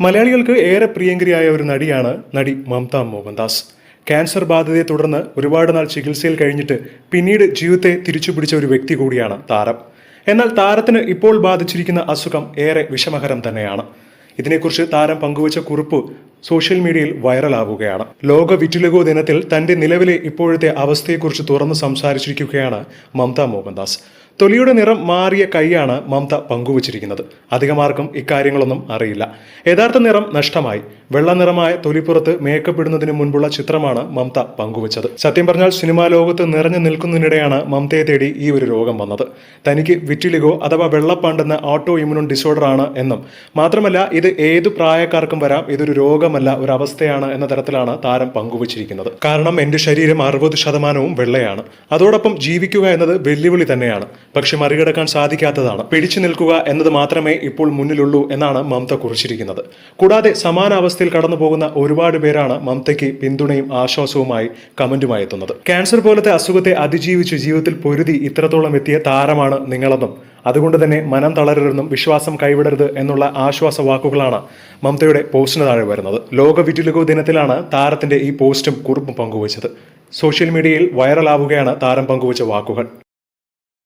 മലയാളികൾക്ക് ഏറെ പ്രിയങ്കരിയായ ഒരു നടിയാണ് നടി മമത മോഹൻദാസ്. ക്യാൻസർ ബാധിതയെ തുടർന്ന് ഒരുപാട് നാൾ ചികിത്സയിൽ കഴിഞ്ഞിട്ട് പിന്നീട് ജീവിതത്തെ തിരിച്ചുപിടിച്ച ഒരു വ്യക്തി കൂടിയാണ് താരം. എന്നാൽ താരത്തിന് ഇപ്പോൾ ബാധിച്ചിരിക്കുന്ന അസുഖം ഏറെ വിഷമകരം തന്നെയാണ്. ഇതിനെക്കുറിച്ച് താരം പങ്കുവച്ച കുറിപ്പ് സോഷ്യൽ മീഡിയയിൽ വൈറലാവുകയാണ്. ലോക വിറ്റിലകോ ദിനത്തിൽ തന്റെ നിലവിലെ ഇപ്പോഴത്തെ അവസ്ഥയെക്കുറിച്ച് തുറന്ന് സംസാരിച്ചിരിക്കുകയാണ് മമത മോഹൻദാസ്. തൊലിയുടെ നിറം മാറിയ കൈയാണ് മമത പങ്കുവച്ചിരിക്കുന്നത്. അധികമാർക്കും ഇക്കാര്യങ്ങളൊന്നും അറിയില്ല. യഥാർത്ഥ നിറം നഷ്ടമായി. വെള്ള നിറമായ തൊലിപ്പുറത്ത് മേക്കപ്പ് ഇടുന്നതിന് മുൻപുള്ള ചിത്രമാണ് മമത പങ്കുവച്ചത്. സത്യം പറഞ്ഞാൽ സിനിമാ ലോകത്ത് നിറഞ്ഞു നിൽക്കുന്നതിനിടെയാണ് മമതയെ തേടി ഈ ഒരു രോഗം വന്നത്. തനിക്ക് വിറ്റിലിഗോ അഥവാ വെള്ളപ്പാണ്ടെന്ന ഓട്ടോ ഇമ്യൂൺ ഡിസോർഡർ ആണ് എന്നും. മാത്രമല്ല ഇത് ഏതു പ്രായക്കാർക്കും വരാം. ഇതൊരു രോഗമല്ല ഒരു അവസ്ഥയാണ് എന്ന തരത്തിലാണ് താരം പങ്കുവച്ചിരിക്കുന്നത്. കാരണം എന്റെ ശരീരം അറുപത് ശതമാനവും വെള്ളയാണ്. അതോടൊപ്പം ജീവിക്കുക എന്നത് വെല്ലുവിളി തന്നെയാണ്. പക്ഷെ മറികടക്കാൻ സാധിക്കാത്തതാണ്. പിടിച്ചു നിൽക്കുക എന്നത് മാത്രമേ ഇപ്പോൾ മുന്നിലുള്ളൂ എന്നാണ് മമത കുറിച്ചിരിക്കുന്നത്. കൂടാതെ സമാന അവസ്ഥയിൽ കടന്നു പോകുന്ന ഒരുപാട് പേരാണ് മമതയ്ക്ക് പിന്തുണയും ആശ്വാസവുമായി കമന്റുമായി എത്തുന്നത്. ക്യാൻസർ പോലത്തെ അസുഖത്തെ അതിജീവിച്ച് ജീവിതത്തിൽ പൊരുതി ഇത്രത്തോളം എത്തിയ താരമാണ് നിങ്ങളെന്നും അതുകൊണ്ട് തന്നെ മനം തളരരുതെന്നും വിശ്വാസം കൈവിടരുത് എന്നുള്ള ആശ്വാസ വാക്കുകളാണ് മമതയുടെ പോസ്റ്റിന് താഴെ വരുന്നത്. ലോക വിറ്റിലുകോ ദിനത്തിലാണ് താരത്തിന്റെ ഈ പോസ്റ്റും കുറിപ്പും പങ്കുവച്ചത്. സോഷ്യൽ മീഡിയയിൽ വൈറലാവുകയാണ് താരം പങ്കുവച്ച വാക്കുകൾ.